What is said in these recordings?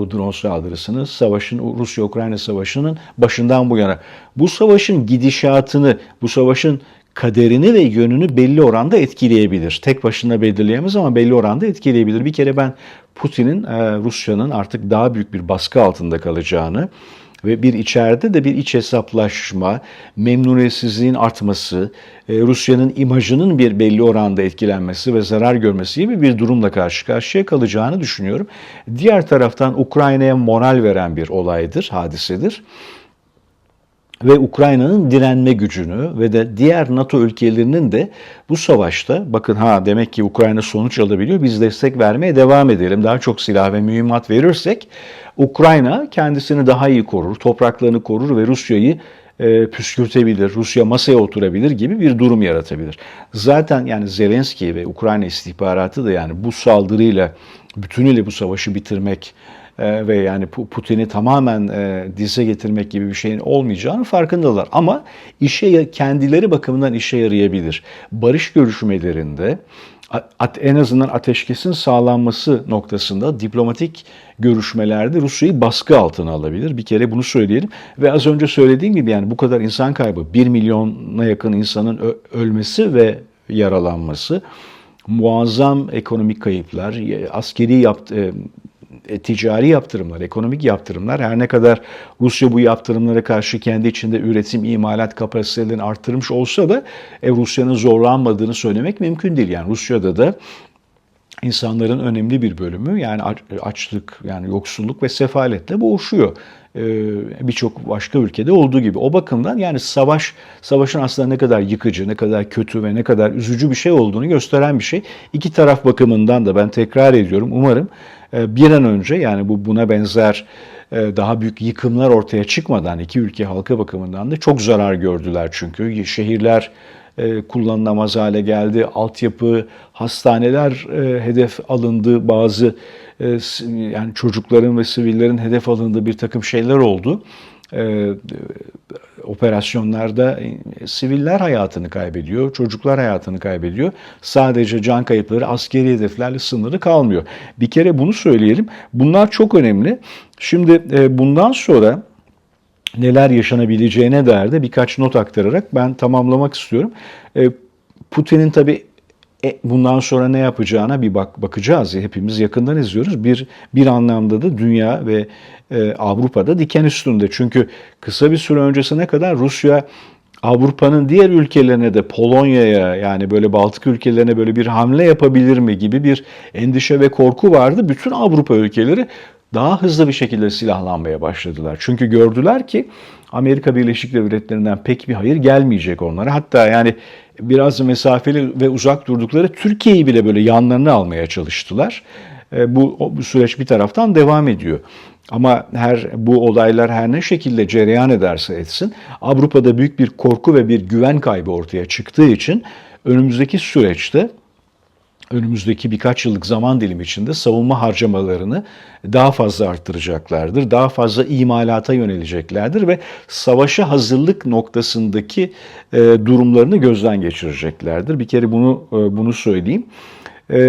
bu drone saldırısını savaşın Rusya-Ukrayna savaşının başından bu yana. Bu savaşın gidişatını, bu savaşın kaderini ve yönünü belli oranda etkileyebilir. Tek başına belirleyemez ama belli oranda etkileyebilir. Bir kere ben Putin'in e, Rusya'nın artık daha büyük bir baskı altında kalacağını ve bir içeride de bir iç hesaplaşma, memnuniyetsizliğin artması, e, Rusya'nın imajının bir belli oranda etkilenmesi ve zarar görmesi gibi bir durumla karşı karşıya kalacağını düşünüyorum. Diğer taraftan Ukrayna'ya moral veren bir olaydır, hadisedir ve Ukrayna'nın direnme gücünü ve de diğer NATO ülkelerinin de bu savaşta bakın ha demek ki Ukrayna sonuç alabiliyor biz destek vermeye devam edelim. Daha çok silah ve mühimmat verirsek Ukrayna kendisini daha iyi korur, topraklarını korur ve Rusya'yı e, püskürtebilir, Rusya masaya oturabilir gibi bir durum yaratabilir. Zaten yani Zelenski ve Ukrayna istihbaratı da yani bu saldırıyla bütünüyle bu savaşı bitirmek e, ve yani Putin'i tamamen e, dize getirmek gibi bir şeyin olmayacağını farkındalar. Ama işe kendileri bakımından işe yarayabilir. Barış görüşmelerinde en azından ateşkesin sağlanması noktasında diplomatik görüşmelerde Rusya'yı baskı altına alabilir. Bir kere bunu söyleyelim. Ve az önce söylediğim gibi yani bu kadar insan kaybı, 1 milyona yakın insanın ölmesi ve yaralanması, muazzam ekonomik kayıplar, askeri yaptı, e, ticari yaptırımlar, ekonomik yaptırımlar her ne kadar Rusya bu yaptırımlara karşı kendi içinde üretim, imalat kapasitelerini arttırmış olsa da e, Rusya'nın zorlanmadığını söylemek mümkün değil. Yani Rusya'da da insanların önemli bir bölümü yani açlık, yani yoksulluk ve sefaletle boğuşuyor. Ee, birçok başka ülkede olduğu gibi. O bakımdan yani savaş, savaşın aslında ne kadar yıkıcı, ne kadar kötü ve ne kadar üzücü bir şey olduğunu gösteren bir şey. İki taraf bakımından da ben tekrar ediyorum umarım e, bir an önce yani bu buna benzer e, daha büyük yıkımlar ortaya çıkmadan iki ülke halka bakımından da çok zarar gördüler çünkü şehirler e, kullanılamaz hale geldi. Altyapı, hastaneler hedef alındı. Bazı yani çocukların ve sivillerin hedef alındığı bir takım şeyler oldu e, operasyonlarda siviller hayatını kaybediyor, çocuklar hayatını kaybediyor. Sadece can kayıpları askeri hedeflerle sınırı kalmıyor. Bir kere bunu söyleyelim. Bunlar çok önemli. Şimdi e, bundan sonra neler yaşanabileceğine dair de birkaç not aktararak ben tamamlamak istiyorum. E, Putin'in tabi e, bundan sonra ne yapacağına bir bak bakacağız. Hepimiz yakından izliyoruz. Bir bir anlamda da dünya ve e, Avrupa'da diken üstünde. Çünkü kısa bir süre öncesine kadar Rusya Avrupa'nın diğer ülkelerine de Polonya'ya yani böyle Baltık ülkelerine böyle bir hamle yapabilir mi gibi bir endişe ve korku vardı. Bütün Avrupa ülkeleri daha hızlı bir şekilde silahlanmaya başladılar. Çünkü gördüler ki Amerika Birleşik Devletleri'nden pek bir hayır gelmeyecek onlara. Hatta yani biraz mesafeli ve uzak durdukları Türkiye'yi bile böyle yanlarına almaya çalıştılar. E, bu, bu süreç bir taraftan devam ediyor. Ama her bu olaylar her ne şekilde cereyan ederse etsin Avrupa'da büyük bir korku ve bir güven kaybı ortaya çıktığı için önümüzdeki süreçte önümüzdeki birkaç yıllık zaman dilimi içinde savunma harcamalarını daha fazla arttıracaklardır. Daha fazla imalata yöneleceklerdir ve savaşa hazırlık noktasındaki e, durumlarını gözden geçireceklerdir. Bir kere bunu e, bunu söyleyeyim. E,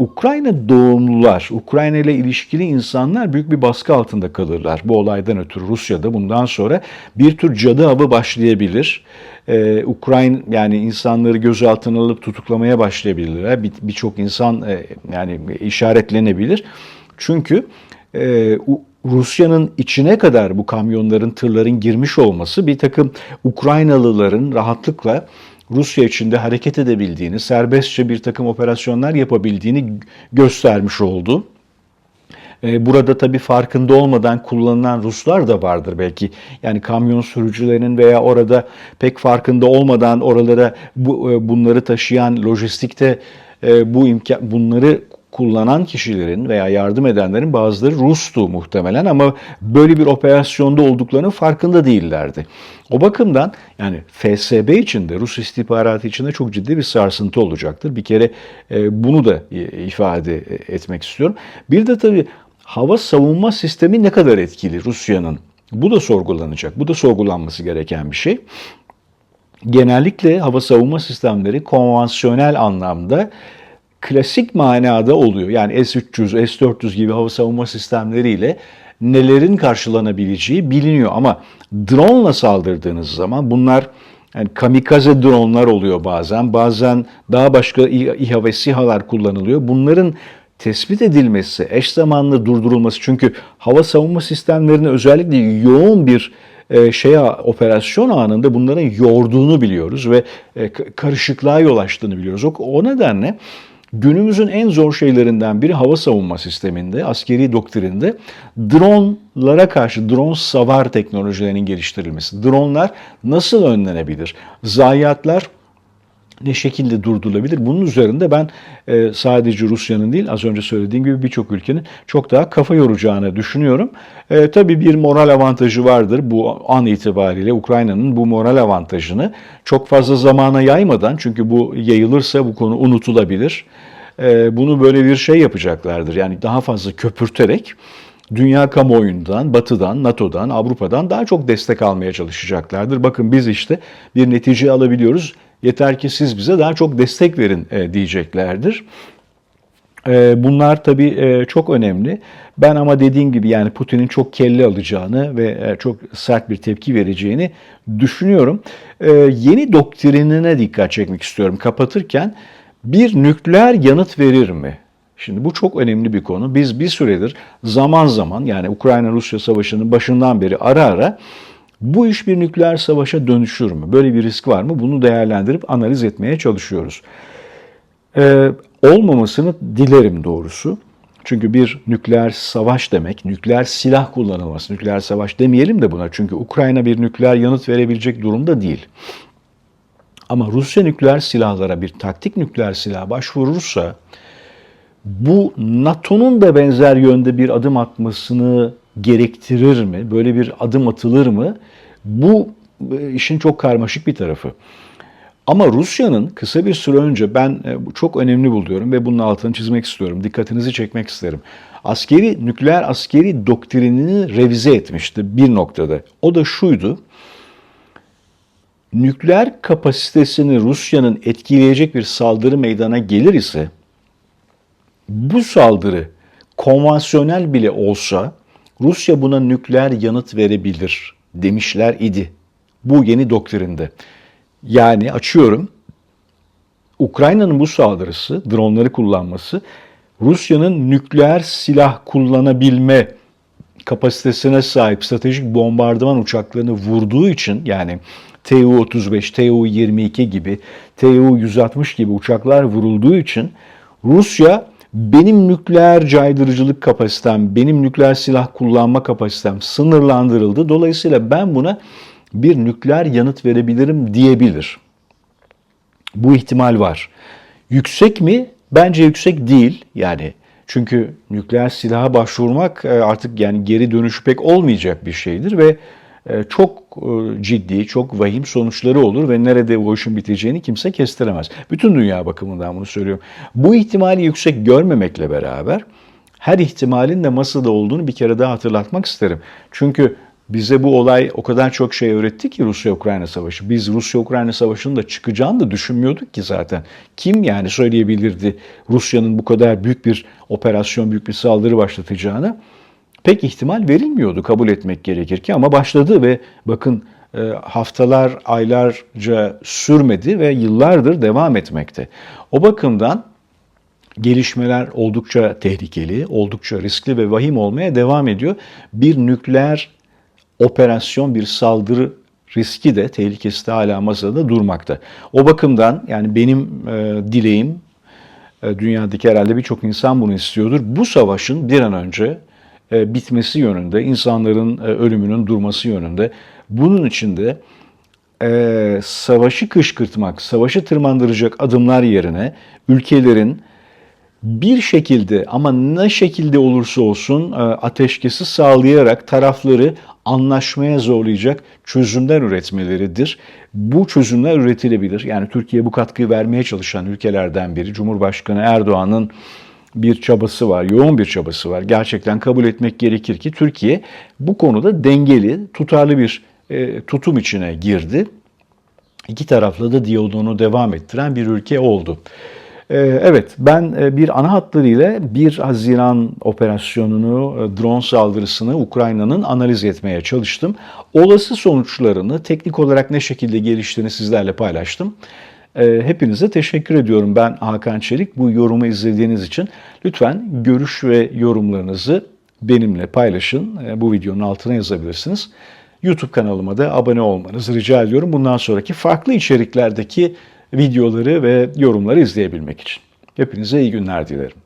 Ukrayna doğumlular, Ukrayna ile ilişkili insanlar büyük bir baskı altında kalırlar. Bu olaydan ötürü Rusya'da bundan sonra bir tür cadı avı başlayabilir. Ee, Ukrayna yani insanları gözaltına alıp tutuklamaya başlayabilirler. Birçok bir insan e, yani işaretlenebilir. Çünkü e, Rusya'nın içine kadar bu kamyonların, tırların girmiş olması bir takım Ukraynalıların rahatlıkla Rusya içinde hareket edebildiğini, serbestçe bir takım operasyonlar yapabildiğini göstermiş oldu. Ee, burada tabii farkında olmadan kullanılan Ruslar da vardır belki. Yani kamyon sürücülerinin veya orada pek farkında olmadan oralara bu, e, bunları taşıyan lojistikte e, bu imkan bunları kullanan kişilerin veya yardım edenlerin bazıları Rus'tu muhtemelen ama böyle bir operasyonda olduklarının farkında değillerdi. O bakımdan yani FSB içinde, Rus istihbaratı içinde çok ciddi bir sarsıntı olacaktır. Bir kere e, bunu da ifade etmek istiyorum. Bir de tabii hava savunma sistemi ne kadar etkili Rusya'nın? Bu da sorgulanacak. Bu da sorgulanması gereken bir şey. Genellikle hava savunma sistemleri konvansiyonel anlamda klasik manada oluyor. Yani S-300, S-400 gibi hava savunma sistemleriyle nelerin karşılanabileceği biliniyor. Ama drone saldırdığınız zaman bunlar yani kamikaze dronlar oluyor bazen. Bazen daha başka İHA ve SİHA'lar kullanılıyor. Bunların tespit edilmesi, eş zamanlı durdurulması çünkü hava savunma sistemlerine özellikle yoğun bir e, şeye operasyon anında bunların yorduğunu biliyoruz ve e, karışıklığa yol açtığını biliyoruz. O nedenle günümüzün en zor şeylerinden biri hava savunma sisteminde, askeri doktrinde dronlara karşı drone savar teknolojilerinin geliştirilmesi. Dronlar nasıl önlenebilir? Zayiatlar ne şekilde durdurulabilir? Bunun üzerinde ben e, sadece Rusya'nın değil az önce söylediğim gibi birçok ülkenin çok daha kafa yoracağını düşünüyorum. E, tabii bir moral avantajı vardır bu an itibariyle Ukrayna'nın bu moral avantajını çok fazla zamana yaymadan çünkü bu yayılırsa bu konu unutulabilir. E, bunu böyle bir şey yapacaklardır yani daha fazla köpürterek dünya kamuoyundan, batıdan, NATO'dan, Avrupa'dan daha çok destek almaya çalışacaklardır. Bakın biz işte bir netice alabiliyoruz. Yeter ki siz bize daha çok destek verin e, diyeceklerdir. E, bunlar tabii e, çok önemli. Ben ama dediğim gibi yani Putin'in çok kelle alacağını ve çok sert bir tepki vereceğini düşünüyorum. Yeni doktrinine dikkat çekmek istiyorum kapatırken. Bir nükleer yanıt verir mi? Şimdi bu çok önemli bir konu. Biz bir süredir zaman zaman yani Ukrayna-Rusya savaşının başından beri ara ara bu iş bir nükleer savaşa dönüşür mü? Böyle bir risk var mı? Bunu değerlendirip analiz etmeye çalışıyoruz. Ee, olmamasını dilerim doğrusu. Çünkü bir nükleer savaş demek, nükleer silah kullanılması, nükleer savaş demeyelim de buna. Çünkü Ukrayna bir nükleer yanıt verebilecek durumda değil. Ama Rusya nükleer silahlara bir taktik nükleer silah başvurursa bu NATO'nun da benzer yönde bir adım atmasını gerektirir mi? Böyle bir adım atılır mı? Bu e, işin çok karmaşık bir tarafı. Ama Rusya'nın kısa bir süre önce ben e, çok önemli buluyorum ve bunun altını çizmek istiyorum. Dikkatinizi çekmek isterim. Askeri, nükleer askeri doktrinini revize etmişti bir noktada. O da şuydu. Nükleer kapasitesini Rusya'nın etkileyecek bir saldırı meydana gelir ise bu saldırı konvansiyonel bile olsa Rusya buna nükleer yanıt verebilir demişler idi. Bu yeni doktrinde. Yani açıyorum. Ukrayna'nın bu saldırısı, dronları kullanması Rusya'nın nükleer silah kullanabilme kapasitesine sahip stratejik bombardıman uçaklarını vurduğu için yani Tu-35, Tu-22 gibi, Tu-160 gibi uçaklar vurulduğu için Rusya benim nükleer caydırıcılık kapasitem, benim nükleer silah kullanma kapasitem sınırlandırıldı. Dolayısıyla ben buna bir nükleer yanıt verebilirim diyebilir. Bu ihtimal var. Yüksek mi? Bence yüksek değil. Yani çünkü nükleer silaha başvurmak e, artık yani geri dönüşü pek olmayacak bir şeydir ve e, çok ciddi, çok vahim sonuçları olur ve nerede bu işin biteceğini kimse kestiremez. Bütün dünya bakımından bunu söylüyorum. Bu ihtimali yüksek görmemekle beraber her ihtimalin de masada olduğunu bir kere daha hatırlatmak isterim. Çünkü bize bu olay o kadar çok şey öğretti ki Rusya-Ukrayna savaşı. Biz Rusya-Ukrayna savaşının da çıkacağını da düşünmüyorduk ki zaten. Kim yani söyleyebilirdi Rusya'nın bu kadar büyük bir operasyon, büyük bir saldırı başlatacağını? Pek ihtimal verilmiyordu kabul etmek gerekir ki ama başladı ve bakın e, haftalar, aylarca sürmedi ve yıllardır devam etmekte. O bakımdan gelişmeler oldukça tehlikeli, oldukça riskli ve vahim olmaya devam ediyor. Bir nükleer operasyon, bir saldırı riski de tehlikesi de hala masada durmakta. O bakımdan yani benim e, dileğim, e, dünyadaki herhalde birçok insan bunu istiyordur. Bu savaşın bir an önce bitmesi yönünde, insanların e, ölümünün durması yönünde. Bunun için de e, savaşı kışkırtmak, savaşı tırmandıracak adımlar yerine ülkelerin bir şekilde ama ne şekilde olursa olsun ateşkesi sağlayarak tarafları anlaşmaya zorlayacak çözümler üretmeleridir. Bu çözümler üretilebilir. Yani Türkiye bu katkıyı vermeye çalışan ülkelerden biri. Cumhurbaşkanı Erdoğan'ın bir çabası var, yoğun bir çabası var. Gerçekten kabul etmek gerekir ki Türkiye bu konuda dengeli, tutarlı bir e, tutum içine girdi. İki taraflı da diyaloğunu devam ettiren bir ülke oldu. Ee, Evet, ben e, bir ana hatlarıyla 1 Haziran operasyonunu, e, drone saldırısını Ukrayna'nın analiz etmeye çalıştım. Olası sonuçlarını teknik olarak ne şekilde geliştiğini sizlerle paylaştım. Ee, Hepinize teşekkür ediyorum. Ben Hakan Çelik. Bu yorumu izlediğiniz için lütfen görüş ve yorumlarınızı benimle paylaşın. Ee, Bu videonun altına yazabilirsiniz. YouTube kanalıma da abone olmanızı rica ediyorum. Bundan sonraki farklı içeriklerdeki videoları ve yorumları izleyebilmek için. Hepinize iyi günler dilerim.